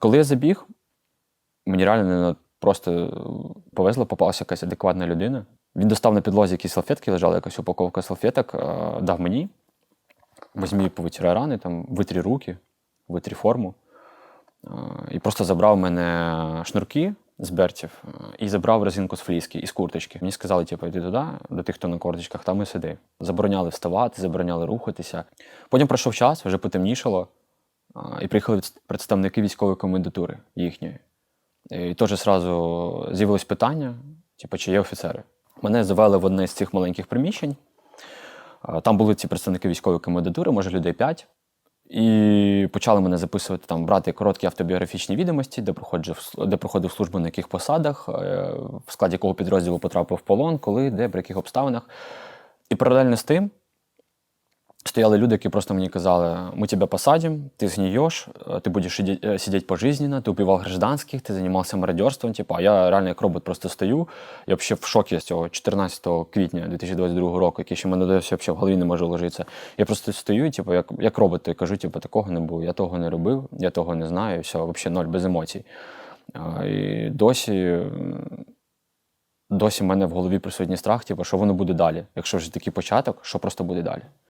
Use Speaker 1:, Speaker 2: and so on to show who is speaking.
Speaker 1: Коли я забіг, мені реально просто повезло, попалася якась адекватна людина. Він достав на підлозі якісь салфетки, лежала якась упаковка салфеток, е, дав мені. Візьмі, повитирай рани, там, витрі руки, витрі форму. Е, І просто забрав мене шнурки з берців е, і забрав резинку з фліски і з курточки. Мені сказали, типу, йди туди, до тих, хто на корточках, там і сиди. Забороняли вставати, забороняли рухатися. Потім пройшов час, вже потемнішало, е, і приїхали представники військової комендатури їхньої. І теж зразу з'явилось питання: типу, чи є офіцери. Мене завели в одне з цих маленьких приміщень. Там були ці представники військової комендатури, може людей 5. І почали мене записувати там, брати короткі автобіографічні відомості, де проходив, де проходив службу на яких посадах, е, в складі якого підрозділу потрапив в полон, коли, де, при яких обставинах. І паралельно з тим стояли люди, які просто мені казали: ми тебе посадим, ти згниєш, е, ти будеш е, пожизненно, ти убивав гражданських, ти займався мародерством. Типу, а я реально як робот просто стою. Я взагалі в шокі з цього 14 квітня 2022 року, який ще мене взагалі в голові не може ложитися. Я просто стою, типу, як, як робот, і кажу, типу, такого не було, я того не робив, я того не знаю, все, взагалі ноль без емоцій. І досі. Досі в мене в голові присутній страх, типу, що воно буде далі. Якщо вже такий початок, що просто буде далі.